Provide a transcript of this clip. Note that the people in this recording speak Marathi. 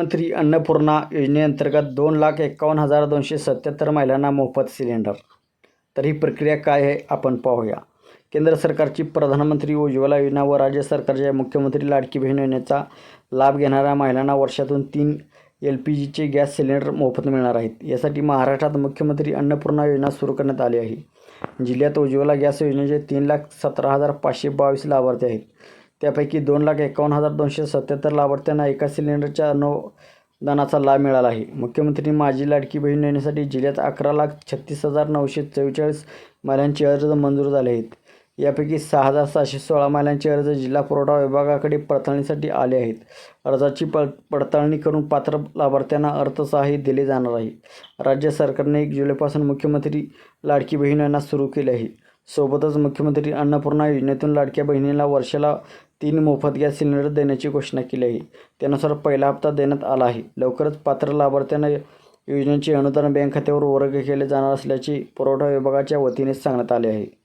मंत्री अन्नपूर्णा योजनेअंतर्गत दोन लाख एकावन्न हजार दोनशे सत्याहत्तर महिलांना मोफत सिलेंडर. तर ही प्रक्रिया काय आहे आपण पाहूया. केंद्र सरकारची प्रधानमंत्री उज्ज्वला योजना व राज्य सरकारच्या मुख्यमंत्री लाडकी बहीण योजनेचा लाभ घेणाऱ्या महिलांना वर्षातून तीन एल पी जीचे गॅस सिलेंडर मोफत मिळणार आहेत. यासाठी महाराष्ट्रात मुख्यमंत्री अन्नपूर्णा योजना सुरू करण्यात आली आहे. जिल्ह्यात उज्ज्वला गॅस योजनेचे तीन लाख सतरा हजार पाचशे बावीस लाभार्थी आहेत. त्यापैकी दोन लाख एकावन्न हजार दोनशे सत्याहत्तर लाभार्थ्यांना एका सिलेंडरच्या अनुदानाचा लाभ मिळाला आहे. मुख्यमंत्री माझी लाडकी बहीण योजनेसाठी जिल्ह्यात अकरा लाख छत्तीस हजार नऊशे चव्वेचाळीस महिलांचे अर्ज मंजूर झाले आहेत. यापैकी सहा हजार सहाशे सोळा महिलांचे अर्ज जिल्हा पुरवठा विभागाकडे पडताळणीसाठी आले आहेत. अर्जाची पड पडताळणी करून पात्र लाभार्थ्यांना अर्थसहाय्य दिले जाणार आहे. राज्य सरकारने एक जुलैपासून मुख्यमंत्री लाडकी बहीण योजना सुरू केली आहे. सोबतच मुख्यमंत्री अन्नपूर्णा योजनेतून लाडक्या बहिणीला वर्षाला तीन मोफत गॅस सिलेंडर देण्याची घोषणा केली आहे. त्यानुसार पहिला हप्ता देण्यात आला आहे. लवकरच पात्र लाभार्थ्यांना योजनेचे अनुदान बँक खात्यावर वर्ग केले जाणार असल्याचे पुरवठा विभागाच्या वतीने सांगण्यात आले आहे.